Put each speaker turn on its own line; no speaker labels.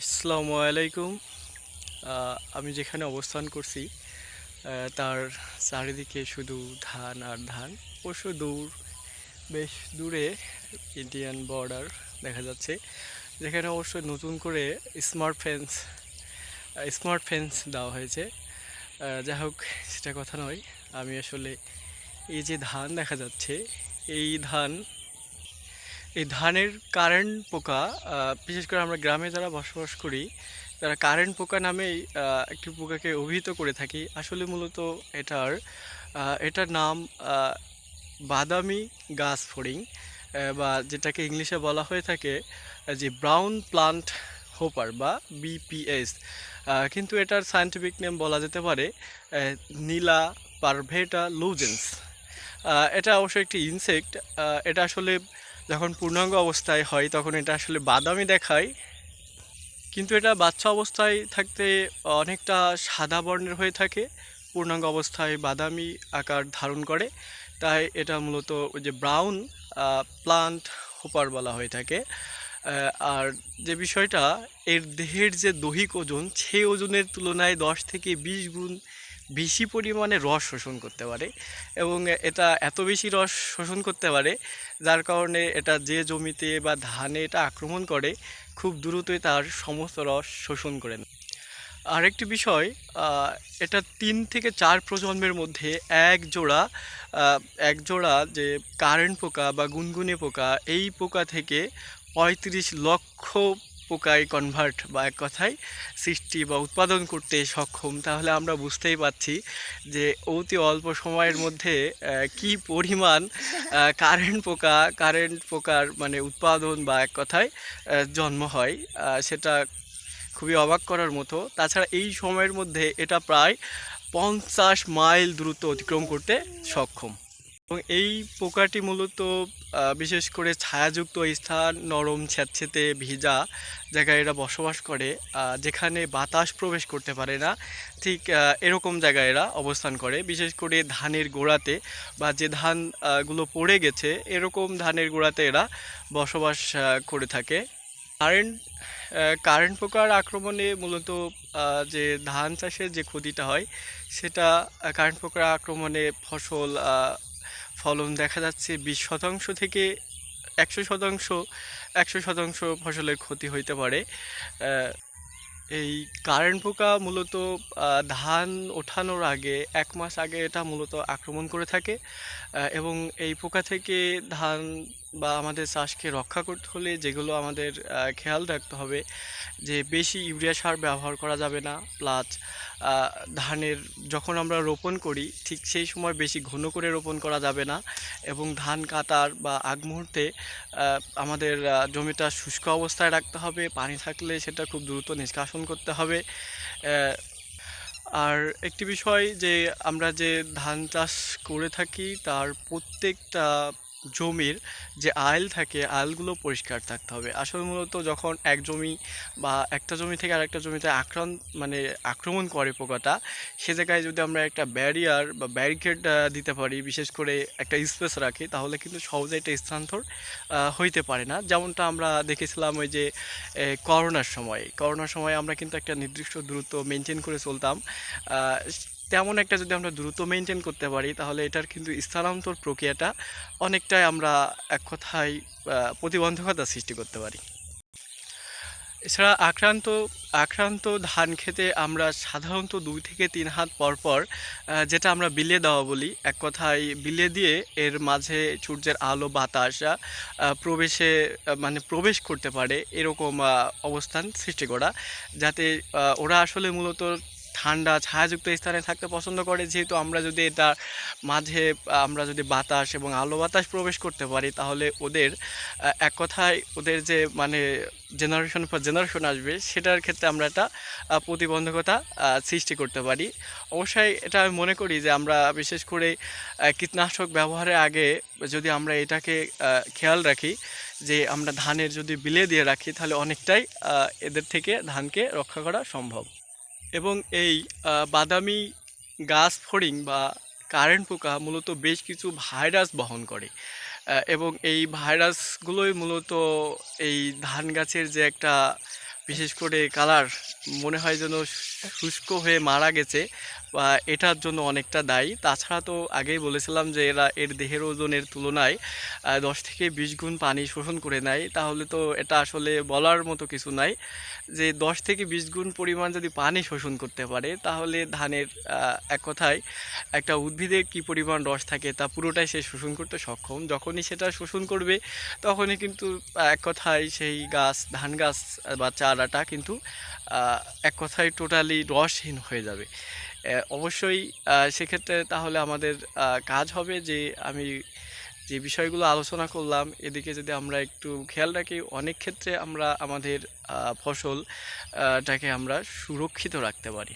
আসসালামু আলাইকুম। আমি যেখানে অবস্থান করছি তার চারিদিকে শুধু ধান আর ধান। অবশ্য দূর, বেশ দূরে ইন্ডিয়ান বর্ডার দেখা যাচ্ছে, যেখানে অবশ্য নতুন করে স্মার্ট ফেন্স স্মার্ট ফেন্স দেওয়া হয়েছে। যাই হোক, সেটা কথা নয়। আমি আসলে এই যে ধান দেখা যাচ্ছে, এই ধান এই ধানের কারেন্ট পোকা বিশেষ করে আমরা গ্রামে যারা বসবাস করি, তারা কারেন্ট পোকা নামেই একটি পোকাকে অভিহিত করে থাকি। আসলে মূলত এটার এটার নাম বাদামি গাছ ফড়িং বা যেটাকে ইংলিশে বলা হয়ে থাকে যে ব্রাউন প্লান্ট হোপার বা বিপিএস কিন্তু এটার সায়েন্টিফিক নেম বলা যেতে পারে নীলা পারভেটা লুজেন্স এটা অবশ্যই একটি ইনসেক্ট এটা আসলে যখন পূর্ণাঙ্গ অবস্থায় হয়, তখন এটা আসলে বাদামি দেখায়। কিন্তু এটা বাচ্চা অবস্থায় থাকতে অনেকটা সাদা বর্ণের হয়ে থাকে। পূর্ণাঙ্গ অবস্থায় বাদামি আকার ধারণ করে। তাই এটা মূলত ওই যে ব্রাউন প্লান্ট হোপার বলা হয়ে থাকে। আর যে বিষয়টা, এর দেহের যে দৈহিক ওজন, সেই ওজনের তুলনায় দশ থেকে বিশ গুণ বেশি পরিমাণে রস শোষণ করতে পারে এবং এটা এত বেশি রস শোষণ করতে পারে, যার কারণে এটা যে জমিতে বা ধানে এটা আক্রমণ করে, খুব দ্রুতই তার সমস্ত রস শোষণ করে নেয়। আরেকটি বিষয় এটা তিন থেকে চার প্রজন্মের মধ্যে এক জোড়া এক জোড়া যে কারেন্ট পোকা বা গুনগুনে পোকা, এই পোকা থেকে পঁয়ত্রিশ লক্ষ পোকায় কনভার্ট বা এক কথায় সৃষ্টি বা উৎপাদন করতে সক্ষম, তাহলে আমরা বুঝতেই পারছি যে অতি অল্প সময়ের মধ্যে কি পরিমাণ কারেন্ট পোকা কারেন্ট পোকার মানে উৎপাদন বা এক কথায় জন্ম হয় সেটা খুবই অবাক করার মতো। তাছাড়া এই সময়ের মধ্যে এটা প্রায় পঞ্চাশ মাইল দ্রুত অতিক্রম করতে সক্ষম। এবং এই পোকাটি মূলত বিশেষ করে ছায়াযুক্ত স্থান নরম স্যাঁতসেঁতে ভিজা জায়গায় এরা বসবাস করে যেখানে বাতাস প্রবেশ করতে পারে না। ঠিক এরকম জায়গায় এরা অবস্থান করে। বিশেষ করে ধানের গোড়াতে বা যে ধান আহ, গুলো পড়ে গেছে এরকম ধানের গোড়াতে এরা বসবাস করে থাকে। কারেন্ট কারেন্ট পোকার আক্রমণে মূলত যে ধান চাষের যে ক্ষতিটা হয় সেটা কারেন্ট পোকার আক্রমণে ফসল ফলন দেখা যাচ্ছে বিশ শতাংশ থেকে একশো শতাংশ একশো শতাংশ ফসলের ক্ষতি হইতে পারে। এই কারেন্ট পোকা মূলত ধান ওঠানোর আগে, এক মাস আগে এটা মূলত আক্রমণ করে থাকে। এবং এই পোকা থেকে ধান বা আমাদের চাষকে রক্ষা করতে হলে যেগুলো আমাদের খেয়াল রাখতে হবে যে বেশি ইউরিয়া সার ব্যবহার করা যাবে না। প্লাস ধানের যখন আমরা রোপণ করি, ঠিক সেই সময় বেশি ঘন করে রোপণ করা যাবে না এবং ধান কাটার বা আগ মুহূর্তে আমাদের জমিটা শুষ্ক অবস্থায় রাখতে হবে, পানি থাকলে সেটা খুব দ্রুত নিষ্কাশন করতে হবে। আর একটি বিষয় যে আমরা যে ধান চাষ করে থাকি, তার প্রত্যেকটা জমির যে আইল থাকে, আইলগুলো পরিষ্কার থাকতে হবে। আসলে মূলত যখন এক জমি বা একটা জমি থেকে আরেকটা জমিতে আক্রান্ত মানে আক্রমণ করে পোকাটা, সে জায়গায় যদি আমরা একটা ব্যারিয়ার বা ব্যারিকেড দিতে পারি, বিশেষ করে একটা স্পেস রাখি, তাহলে কিন্তু সহজে এটা স্থানান্তর হইতে পারে না। যেমনটা আমরা দেখেছিলাম ওই যে করোনার সময়। করোনার সময় আমরা কিন্তু একটা নির্দিষ্ট দূরত্ব মেনটেন করে চলতাম। তেমন একটা যদি আমরা দ্রুত মেনটেন করতে পারি, তাহলে এটার কিন্তু স্থানান্তর প্রক্রিয়াটা অনেকটাই আমরা এক কথায় প্রতিবন্ধকতা সৃষ্টি করতে পারি। এছাড়া আক্রান্ত আক্রান্ত ধান খেতে আমরা সাধারণত দুই থেকে তিন হাত পর পর যেটা আমরা বিলে দেওয়া বলি, এক কথায় বিলে দিয়ে এর মাঝে সূর্যের আলো, বাতাস প্রবেশে মানে প্রবেশ করতে পারে, এরকম অবস্থান সৃষ্টি করা, যাতে ওরা আসলে মূলত ঠান্ডা, ছায়াযুক্ত স্থানে থাকতে পছন্দ করে। যেহেতু আমরা যদি এটা মাঝে, আমরা যদি বাতাস এবং আলো বাতাস প্রবেশ করতে পারি, তাহলে ওদের এক কথায় ওদের যে মানে জেনারেশন পর জেনারেশন আসবে, সেটার ক্ষেত্রে আমরা একটা প্রতিবন্ধকতা সৃষ্টি করতে পারি। অবশ্যই এটা আমি মনে করি যে আমরা বিশেষ করে কীটনাশক ব্যবহারের আগে যদি আমরা এটাকে খেয়াল রাখি যে আমরা ধানের যদি বিলে দিয়ে রাখি, তাহলে অনেকটাই এদের থেকে ধানকে রক্ষা করা সম্ভব। এবং এই বাদামি গাছ ফড়িং বা কারেন্ট পোকা মূলত বেশ কিছু ভাইরাস বহন করে। এবং এই ভাইরাসগুলোই মূলত এই ধান গাছের যে একটা বিশেষ করে কালার মনে হয় যেন শুষ্ক হয়ে মারা গেছে বা এটার জন্য অনেকটা দায়ী। তাছাড়া তো আগেই বলেছিলাম যে এরা এর দেহের ওজনের তুলনায় দশ থেকে বিশ গুণ পানি শোষণ করে নেয়। তাহলে তো এটা আসলে বলার মতো কিছু নাই যে দশ থেকে বিশ গুণ পরিমাণ যদি পানি শোষণ করতে পারে, তাহলে ধানের এক কথায় একটা উদ্ভিদে কি পরিমাণ রস থাকে তা পুরোটাই সে শোষণ করতে সক্ষম। যখনই সেটা শোষণ করবে, তখনই কিন্তু এক কথায় সেই গাছ, ধান গাছ বা চারাটা কিন্তু এক কথায় টোটালি রসহীন হয়ে যাবে। অবশ্যই সেক্ষেত্রে তাহলে আমাদের কাজ হবে যে আমি যে বিষয়গুলো আলোচনা করলাম, এদিকে যদি আমরা একটু খেয়াল রাখি, অনেক ক্ষেত্রে আমরা আমাদের ফসলটাকে ফসল টাকে আমরা সুরক্ষিত রাখতে পারি।